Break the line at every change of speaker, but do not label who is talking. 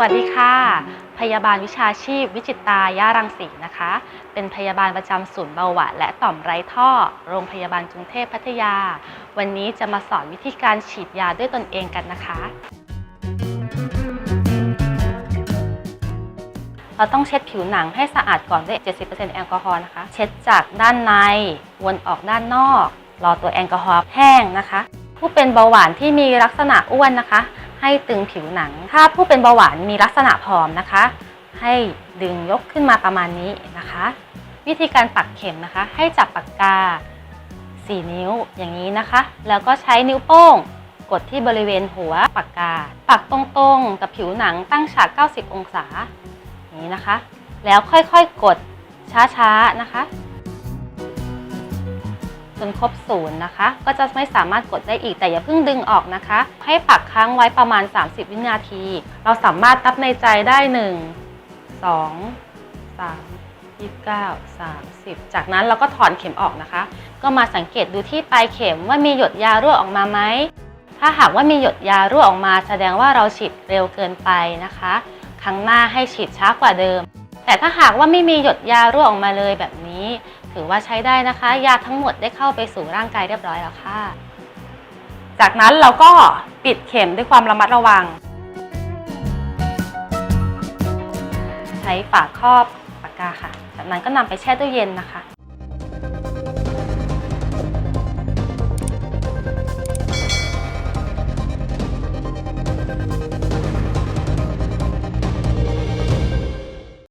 วัสดีค่ะ พยาบาลวิชาชีพ วิจิตราย่ารังสีนะคะ เป็นพยาบาลประจำศูนย์เบาหวานและต่อมไร้ท่อ โรงพยาบาลกรุงเทพพัทยา วันนี้จะมาสอนวิธีการฉีดยาด้วยตนเองกันนะคะ เราต้องเช็ดผิวหนังให้สะอาดก่อนด้วย 70%แอลกอฮอล์นะคะ เช็ดจากด้านใน วนออกด้านนอก รอตัวแอลกอฮอล์แห้งนะคะ ผู้เป็นเบาหวานที่มีลักษณะอ้วนนะคะ ให้ตึงผิวหนัง ถ้าผู้เป็นเบาหวานมีลักษณะผอมนะคะ ให้ดึงยกขึ้นมาประมาณนี้นะคะ วิธีการปักเข็มนะคะ ให้จับปากกา 4 นิ้วอย่างนี้นะคะ แล้วก็ใช้นิ้วโป้ง กดที่บริเวณหัวปากกา ปักตรงๆ กับผิวหนังตั้งฉาก 90 องศาอย่านี้นะคะ แล้วค่อยๆกดช้าๆนะคะ จนครบศูนย์นะคะ ก็จะไม่สามารถกดได้อีกแต่อย่าเพิ่งดึงออกนะคะ ให้ปักค้างไว้ประมาณ 30 วินาที เราสามารถนับในใจได้ 1 2 3 29 30 จากนั้นเราก็ถอนเข็มออกนะคะ ก็มาสังเกตดูที่ปลายเข็มว่ามีหยดยารั่วออกมาไหม ถ้าหากว่ามีหยดยารั่วออกมาแสดงว่าเราฉีดเร็วเกินไปนะคะ ครั้งหน้าให้ฉีดช้ากว่าเดิม แต่ถ้าหากว่าไม่มีหยดยารั่วออกมาเลยแบบนี้ ถือว่าใช้ได้นะคะ ยาทั้งหมดได้เข้าไปสู่ร่างกายเรียบร้อยแล้วค่ะ จากนั้นเราก็ปิดเข็มด้วยความระมัดระวัง ใช้ฝาครอบปากกาค่ะ จากนั้นก็นำไปแช่ตู้เย็นนะคะ